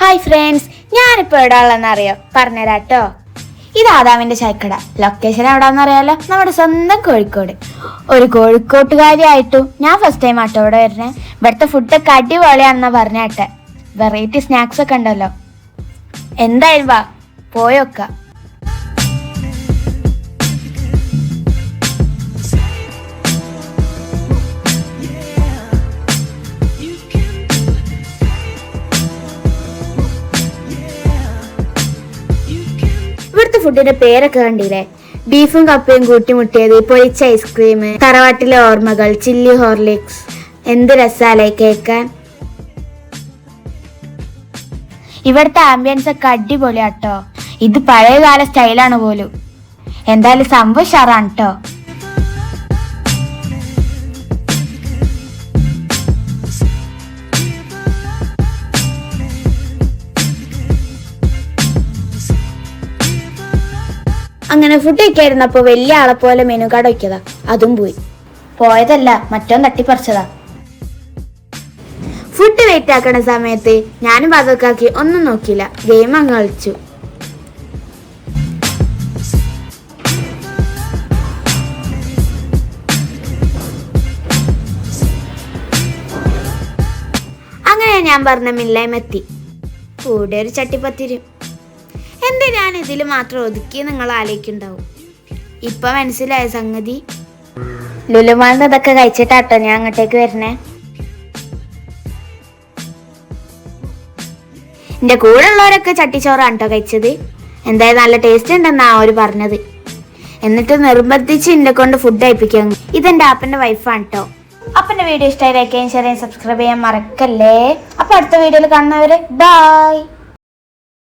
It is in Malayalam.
ഹായ് ഫ്രണ്ട്സ് ഞാനിപ്പോൾ എവിടെ ഉള്ളതെന്ന് അറിയോ പറഞ്ഞുതരാട്ടോ. ഇത് ആദാമിന്റെ ചായക്കട. ലൊക്കേഷൻ എവിടാന്ന് അറിയാലോ നമ്മുടെ സ്വന്തം കോഴിക്കോട്. ഒരു കോഴിക്കോട്ടുകാരിയായിട്ടും ഞാൻ ഫസ്റ്റ് ടൈം ആട്ടോ ഇവിടെ വരുന്നേ. ഇവിടുത്തെ ഫുഡൊക്കെ അടിപൊളിയാണെന്നാ പറഞ്ഞേട്ടെ വെറൈറ്റി സ്നാക്സ് ഒക്കെ ഉണ്ടല്ലോ. എന്തായാലും വാ പോയൊക്ക ഫുഡിന്റെ പേരൊക്കെ കണ്ടില്ലേ? ബീഫും കപ്പയും കൂട്ടിമുട്ടിയത് പൊരിച്ച ഐസ്ക്രീം തറവാട്ടിലെ ഓർമ്മകൾ ചില്ലി ഹോർലിക്സ് എന്ത് രസാലേ കേൾക്കാൻ ഇവിടുത്തെ ആംബിയൻസ് ഒക്കെ അടിപൊളിയാട്ടോ. ഇത് പഴയകാല സ്റ്റൈലാണ് പോലും. എന്തായാലും സംഭവം ഷാറാണ് കേട്ടോ അങ്ങനെ ഫുഡ് കഴിക്കായിരുന്നപ്പോ വലിയ ആളെ പോലെ മെനു കാർഡ് വയ്ക്കതാ അതും പോയി. പോയതല്ല മറ്റോൻ തട്ടിപ്പറിച്ചതാ. ഫുഡ് വെയിറ്റ് ആക്കണ സമയത്ത് ഞാനും പാതൊക്കാക്കി ഒന്നും നോക്കിയില്ല. ഗെയിം അങ്ങ് കളിച്ചു. അങ്ങനെ ഞാൻ പറഞ്ഞ മില്ലായ്മ എത്തി. കൂടെ ഒരു ചട്ടിപ്പത്തിരും എന്താ ഞാൻ ഇതിൽ മാത്രം ഒതുക്കി നിങ്ങൾ ആലോചിക്കുണ്ടാവും ഇപ്പൊ മനസ്സിലായ സംഗതി. ലുലുമാളിന് ഇതൊക്കെ കഴിച്ചിട്ടാട്ടോ ഞാൻ അങ്ങോട്ടേക്ക് വരണേ. എന്റെ കൂടെ ഉള്ളവരൊക്കെ ചട്ടിച്ചോറാണ് കേട്ടോ കഴിച്ചത്. എന്തായാലും നല്ല ടേസ്റ്റ് ഉണ്ടെന്നാ അവർ പറഞ്ഞത്. എന്നിട്ട് നിർബന്ധിച്ച് എന്നെ കൊണ്ട് ഫുഡ് കഴിപ്പിക്കാൻ ഇതെന്റെ ആപ്പന്റെ വൈഫാണ് കേട്ടോ അപ്പന്റെ വീഡിയോ ഇഷ്ടമായി ലൈക്ക് ചെയ്യാൻ ഷെയർ ചെയ്യാൻ സബ്സ്ക്രൈബ് ചെയ്യാൻ മറക്കല്ലേ? അപ്പൊ അടുത്ത വീഡിയോയിൽ കാണുന്നവരെ ബൈ